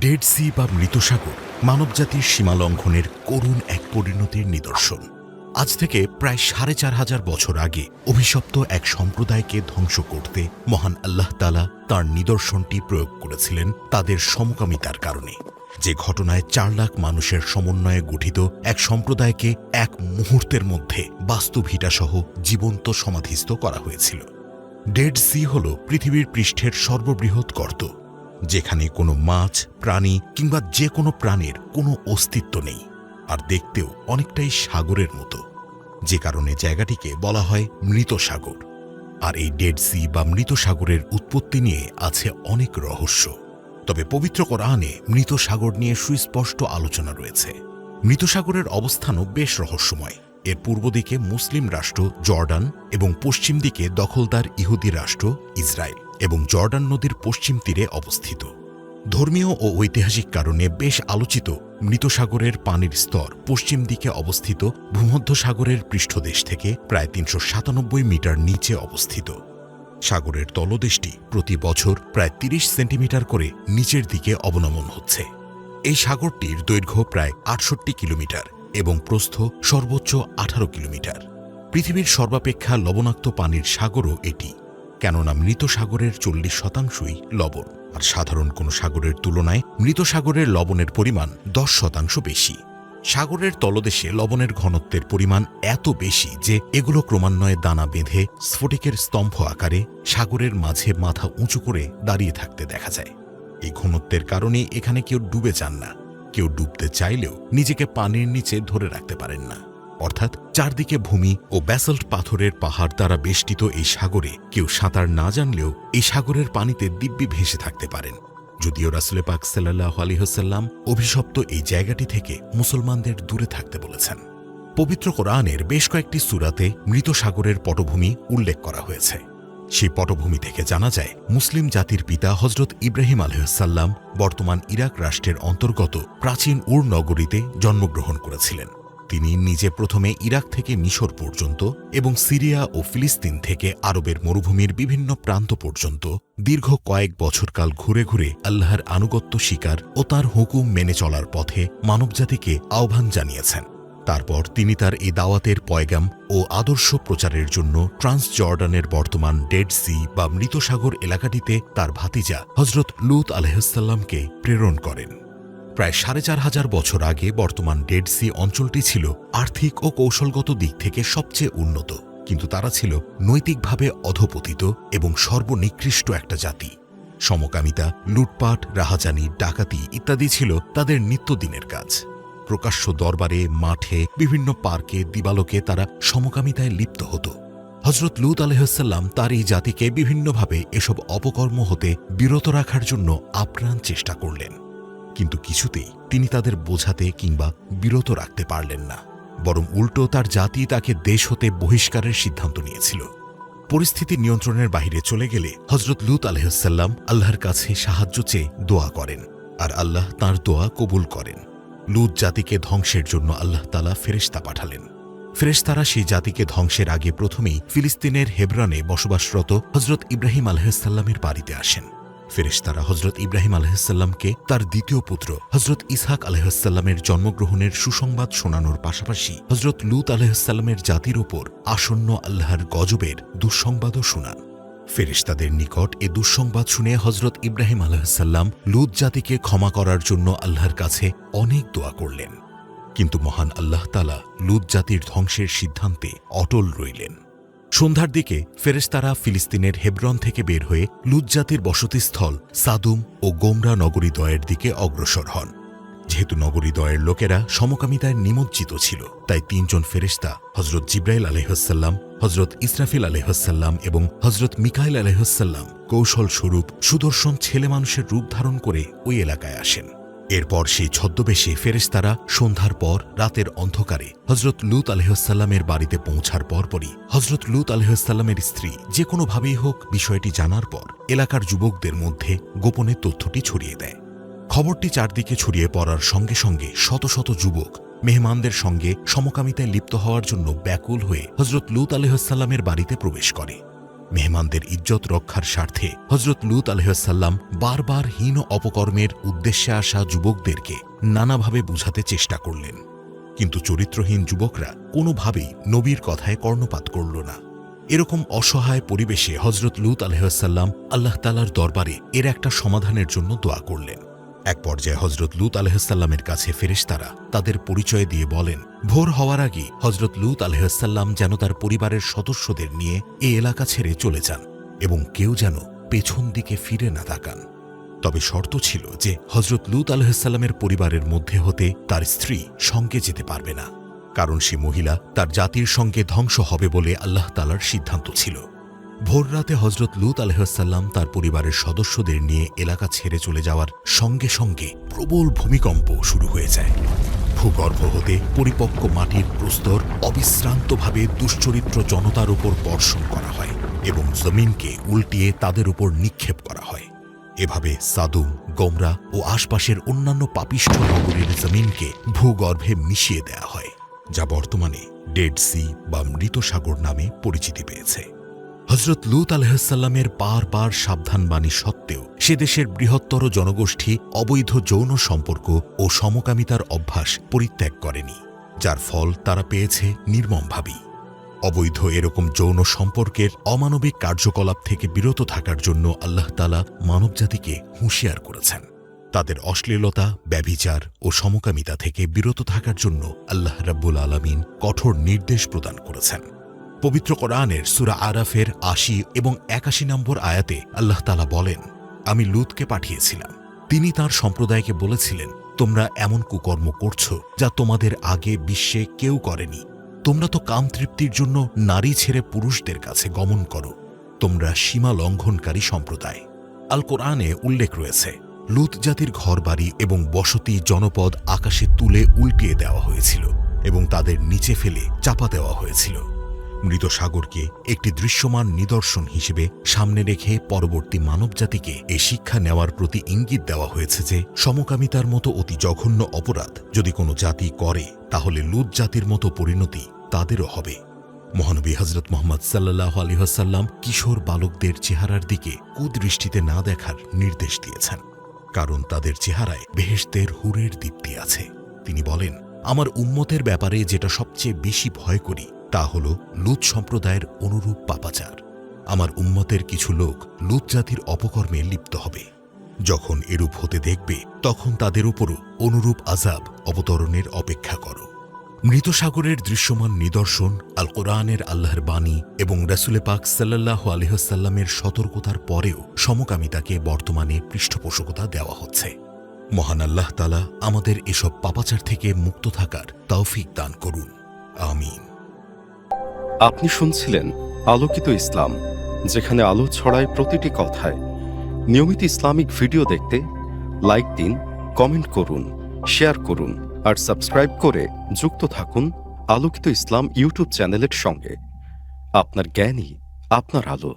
Dead C বা মৃতসাগর মানবজাতির সীমালঙ্ঘনের করুণ এক পরিণতির নিদর্শন। আজ থেকে প্রায় সাড়ে চার হাজার বছর আগে অভিশপ্ত এক সম্প্রদায়কে ধ্বংস করতে মহান আল্লাহ তালা তার নিদর্শনটি প্রয়োগ করেছিলেন তাদের সমকামিতার কারণে। যে ঘটনায় চার লাখ মানুষের সমন্বয়ে গঠিত এক সম্প্রদায়কে এক মুহূর্তের মধ্যে বাস্তুভিটাসহ জীবন্ত সমাধিস্থ করা হয়েছিল। ডেড সি হল পৃথিবীর পৃষ্ঠের সর্ববৃহৎ গর্ত। যেখানে কোনো মাছ, প্রাণী কিংবা যে কোনো প্রাণীর কোনো অস্তিত্ব নেই, আর দেখতেও অনেকটাই সাগরের মতো, যে কারণে জায়গাটিকে বলা হয় মৃত সাগর। আর এই ডেড সি বা মৃত সাগরের উৎপত্তি নিয়ে আছে অনেক রহস্য। তবে পবিত্র কোরআনে মৃত সাগর নিয়ে সুস্পষ্ট আলোচনা রয়েছে। মৃত সাগরের অবস্থানও বেশ রহস্যময়। এর পূর্ব দিকে মুসলিম রাষ্ট্র জর্ডান এবং পশ্চিম দিকে দখলদার ইহুদি রাষ্ট্র ইসরায়েল। এবং জর্ডান নদীর পশ্চিম তীরে অবস্থিত। ধর্মীয় ও ঐতিহাসিক কারণে বেশ আলোচিত মৃত সাগরের পানির স্তর পশ্চিম দিকে অবস্থিত ভূমধ্য সাগরের পৃষ্ঠদেশ থেকে প্রায় তিনশো সাতানব্বই মিটার নিচে অবস্থিত। সাগরের তলদেশটি প্রতি বছর প্রায় ৩০ সেন্টিমিটার করে নিচের দিকে অবনমন হচ্ছে। এই সাগরটির দৈর্ঘ্য প্রায় আটষট্টি কিলোমিটার এবং প্রস্থ সর্বোচ্চ আঠারো কিলোমিটার। পৃথিবীর সর্বাপেক্ষা লবণাক্ত পানির সাগরও এটি। কেননা মৃত সাগরের চল্লিশ শতাংশই লবণ, আর সাধারণ কোনো সাগরের তুলনায় মৃত সাগরের লবণের পরিমাণ দশ শতাংশ বেশি। সাগরের তলদেশে লবণের ঘনত্বের পরিমাণ এত বেশি যে এগুলো ক্রমান্বয়ে দানা বেঁধে স্ফটিকের স্তম্ভ আকারে সাগরের মাঝে মাথা উঁচু করে দাঁড়িয়ে থাকতে দেখা যায়। এই ঘনত্বের কারণে এখানে কেউ ডুবে যান না। কেউ ডুবতে চাইলেও নিজেকে পানির নিচে ধরে রাখতে পারেন না। অর্থাৎ চারদিকে ভূমি ও ব্যাসল্ট পাথরের পাহাড় দ্বারা বেষ্টিত এই সাগরে কেউ সাঁতার না জানলেও এই সাগরের পানিতে দিব্যি ভেসে থাকতে পারেন। যদিও রাসুলে পাক সাল্লাহ আলিহসাল্লাম অভিশপ্ত এই জায়গাটি থেকে মুসলমানদের দূরে থাকতে বলেছেন। পবিত্র কোরআনের বেশ কয়েকটি সুরাতে মৃত সাগরের পটভূমি উল্লেখ করা হয়েছে। সেই পটভূমি থেকে জানা যায়, মুসলিম জাতির পিতা হজরত ইব্রাহিম আলহ্লাম বর্তমান ইরাক রাষ্ট্রের অন্তর্গত প্রাচীন উর নগরীতে জন্মগ্রহণ করেছিলেন। তিনি নিজে প্রথমে ইরাক থেকে মিশর পর্যন্ত এবং সিরিয়া ও ফিলিস্তিন থেকে আরবের মরুভূমির বিভিন্ন প্রান্ত পর্যন্ত দীর্ঘ কয়েক বছরকাল ঘুরে ঘুরে আল্লাহর আনুগত্য শিকার ও তার হুকুম মেনে চলার পথে মানবজাতিকে আহ্বান জানিয়েছেন। তারপর তিনি তার এই দাওয়াতের পয়গাম ও আদর্শ প্রচারের জন্য ট্রান্স জর্ডানের বর্তমান ডেড সি বা মৃতসাগর এলাকাটিতে তার ভাতিজা হজরত লুত আলহ্লামকে প্রেরণ করেন। প্রায় সাড়ে চার হাজার বছর আগে বর্তমান ডেড সি অঞ্চলটি ছিল আর্থিক ও কৌশলগত দিক থেকে সবচেয়ে উন্নত। কিন্তু তারা ছিল নৈতিকভাবে অধপতিত এবং সর্বনিকৃষ্ট একটা জাতি। সমকামিতা, লুটপাট, রাহাজানি, ডাকাতি ইত্যাদি ছিল তাদের নিত্যদিনের কাজ। প্রকাশ্য দরবারে, মাঠে, বিভিন্ন পার্কে, দিবালোকে তারা সমকামিতায় লিপ্ত হতো। হজরত লুত আলহ্লাম তার এই জাতিকে বিভিন্নভাবে এসব অপকর্ম হতে বিরত রাখার জন্য আপ্রাণ চেষ্টা করলেন। কিন্তু কিছুতেই তিনি তাদের বোঝাতে কিংবা বিরত রাখতে পারলেন না। বরং উল্টো তার জাতি তাকে দেশ হতে বহিষ্কারের সিদ্ধান্ত নিয়েছিল। পরিস্থিতি নিয়ন্ত্রণের বাহিরে চলে গেলে হজরত লুত আলহ্লাম আল্লাহর কাছে সাহায্য চেয়ে দোয়া করেন আর আল্লাহ তার দোয়া কবুল করেন। লুত জাতিকে ধ্বংসের জন্য আল্লাহ তালা ফেরেস্তা পাঠালেন। ফেরেশতারা সেই জাতিকে ধ্বংসের আগে প্রথমেই ফিলিস্তিনের হেবরানে বসবাসরত হজরত ইব্রাহিম আলহামের বাড়িতে আসেন। ফেরেশতারা হজরত ইব্রাহিম আলহামকে তার দ্বিতীয় পুত্র হজরত ইসহাক আলহামের জন্মগ্রহণের সুসংবাদ শোনানোর পাশাপাশি হজরত লুত আলহামের জাতির ওপর আসন্ন আল্লাহর গজবের দুঃসংবাদও শোনান। ফেরেশতাদের নিকট এ দুঃসংবাদ শুনে হজরত ইব্রাহিম আলহাম লুত জাতিকে ক্ষমা করার জন্য আল্লাহর কাছে অনেক দোয়া করলেন। কিন্তু মহান আল্লাহ তালা লুত জাতির ধ্বংসের সিদ্ধান্তে অটল রইলেন। সন্ধ্যার দিকে ফেরেশতারা ফিলিস্তিনের হেব্রন থেকে বের হয়ে লুত জাতির বসতিস্থল সাদুম ও গোমরা নগরীদ্বয়ের দিকে অগ্রসর হন। যেহেতু নগরীদ্বয়ের লোকেরা সমকামিতায় নিমজ্জিত ছিল, তাই তিনজন ফেরেশতা হজরত জিব্রাইল আলহ্লাম হজরত ইসরাফিল আলহ্লাম এবং হজরত মিকাইল আলহ্লাম কৌশল স্বরূপ সুদর্শন ছেলে মানুষের রূপ ধারণ করে ওই এলাকায় আসেন। এরপর সেই ছদ্মবেশে ফেরেশতারা সন্ধ্যার পর রাতের অন্ধকারে হজরত লুত আলহ্লামের বাড়িতে পৌঁছার পরপরই হজরত লুত আলহ্লামের স্ত্রী যে কোনোভাবেই হোক বিষয়টি জানার পর এলাকার যুবকদের মধ্যে গোপনে তথ্যটি ছড়িয়ে দেয়। খবরটি চারদিকে ছড়িয়ে পড়ার সঙ্গে সঙ্গে শত শত যুবক মেহমানদের সঙ্গে সমকামিতায় লিপ্ত হওয়ার জন্য ব্যাকুল হয়ে হজরত লুত আলহ্লামের বাড়িতে প্রবেশ করে। মেহমানদের ইজ্জত রক্ষার স্বার্থে হজরত লুত আলহাসাল্লাম বারবার হীন অপকর্মের উদ্দেশ্যে আসা যুবকদেরকে নানাভাবে বুঝাতে চেষ্টা করলেন। কিন্তু চরিত্রহীন যুবকরা কোনোভাবেই নবীর কথায় কর্ণপাত করল না। এরকম অসহায় পরিবেশে হজরত লুত আলহাসাল্লাম আল্লাহ তালার দরবারে এর একটা সমাধানের জন্য দোয়া করলেন। এক পর্যায়ে হজরত লুত আলহাসাল্লামের কাছে ফেরেশতারা তাদের পরিচয় দিয়ে বলেন, ভোর হওয়ার আগে হজরত লুত আলহাসাল্লাম যেন তার পরিবারের সদস্যদের নিয়ে এ এলাকা ছেড়ে চলে যান এবং কেউ যেন পেছন দিকে ফিরে না তাকান। তবে শর্ত ছিল যে হজরত লুত আলহাসাল্লামের পরিবারের মধ্যে হতে তার স্ত্রী সঙ্গে যেতে পারবে না, কারণ সে মহিলা তার জাতির সঙ্গে ধ্বংস হবে বলে আল্লাহ তালার সিদ্ধান্ত ছিল। ভোররাতে হজরত লুত আলহাসাল্লাম তার পরিবারের সদস্যদের নিয়ে এলাকা ছেড়ে চলে যাওয়ার সঙ্গে সঙ্গে প্রবল ভূমিকম্প শুরু হয়ে যায়। ভূগর্ভ হতে পরিপক্ক মাটির প্রস্তর অবিশ্রান্তভাবে দুশ্চরিত্র জনতার উপর বর্ষণ করা হয় এবং জমিনকে উল্টিয়ে তাদের উপর নিক্ষেপ করা হয়। এভাবে সাদুম, গোমরা ও আশপাশের অন্যান্য পাপিষ্ঠ নগরীর জমিনকে ভূগর্ভে মিশিয়ে দেয়া হয়, যা বর্তমানে ডেড সি বা মৃত সাগর নামে পরিচিতি পেয়েছে। হজরত লুত আলহাসাল্লামের বারবার সাবধানবাণী সত্ত্বেও সে দেশের বৃহত্তর জনগোষ্ঠী অবৈধ যৌন সম্পর্ক ও সমকামিতার অভ্যাস পরিত্যাগ করেনি, যার ফল তারা পেয়েছে নির্মমভাবেই। অবৈধ এরকম যৌন সম্পর্কের অমানবিক কার্যকলাপ থেকে বিরত থাকার জন্য আল্লাহ তালা মানবজাতিকে হুঁশিয়ার করেছেন। তাদের অশ্লীলতা, ব্যভিচার ও সমকামিতা থেকে বিরত থাকার জন্য আল্লাহ রাব্বুল আলামিন কঠোর নির্দেশ প্রদান করেছেন। পবিত্র কোরআনের সুরা আরাফের আশি এবং একাশি নম্বর আয়াতে আল্লাহ তালা বলেন, আমি লুতকে পাঠিয়েছিলাম। তিনি তার সম্প্রদায়কে বলেছিলেন, তোমরা এমন কুকর্ম করছ যা তোমাদের আগে বিশ্বে কেউ করেনি। তোমরা তো কাম তৃপ্তির জন্য নারী ছেড়ে পুরুষদের কাছে গমন করো। তোমরা সীমা লঙ্ঘনকারী সম্প্রদায়। আল কোরআনে উল্লেখ রয়েছে, লুত জাতির ঘরবাড়ি এবং বসতি জনপদ আকাশে তুলে উল্টিয়ে দেওয়া হয়েছিল এবং তাদের নিচে ফেলে চাপা দেওয়া হয়েছিল। মৃত সাগরকে একটি দৃশ্যমান নিদর্শন হিসেবে সামনে রেখে পরবর্তী মানবজাতিকে এ শিক্ষা নেওয়ার প্রতি ইঙ্গিত দেওয়া হয়েছে যে, সমকামিতার মতো অতি জঘন্য অপরাধ যদি কোনো জাতি করে, তাহলে লুত জাতির মতো পরিণতি তাদেরও হবে। মহানবী হজরত মোহাম্মদ সাল্লাহ আলিহাসাল্লাম কিশোর বালকদের চেহারার দিকে কুদৃষ্টিতে না দেখার নির্দেশ দিয়েছেন, কারণ তাদের চেহারায় বেহেশতের হুরের দীপ্তি আছে। তিনি বলেন, আমার উম্মতের ব্যাপারে যেটা সবচেয়ে বেশি ভয় করি তা হল লুত সম্প্রদায়ের অনুরূপ পাপাচার। আমার উম্মতের কিছু লোক লুত জাতির অপকর্মে লিপ্ত হবে। যখন এরূপ হতে দেখবে, তখন তাদের উপরও অনুরূপ আজাব অবতরণের অপেক্ষা করো। মৃত সাগরের দৃশ্যমান নিদর্শন আল কোরআনের আল্লাহর বাণী এবং রাসুলে পাক সাল্লাহ আলহ্লামের সতর্কতার পরেও সমকামিতাকে বর্তমানে পৃষ্ঠপোষকতা দেওয়া হচ্ছে। মহান আল্লাহ তালা আমাদের এসব পাপাচার থেকে মুক্ত থাকার তৌফিক দান করুন। আমিন। আপনি শুনছিলেন আলোকিত ইসলাম, যেখানে আলো ছড়ায় প্রতিটি কথায়। নিয়মিত ইসলামিক ভিডিও দেখতে লাইক দিন, কমেন্ট করুন, শেয়ার করুন, আর সাবস্ক্রাইব করে যুক্ত থাকুন আলোকিত ইসলাম ইউটিউব চ্যানেলের সঙ্গে। আপনার জ্ঞানই আপনার আলো।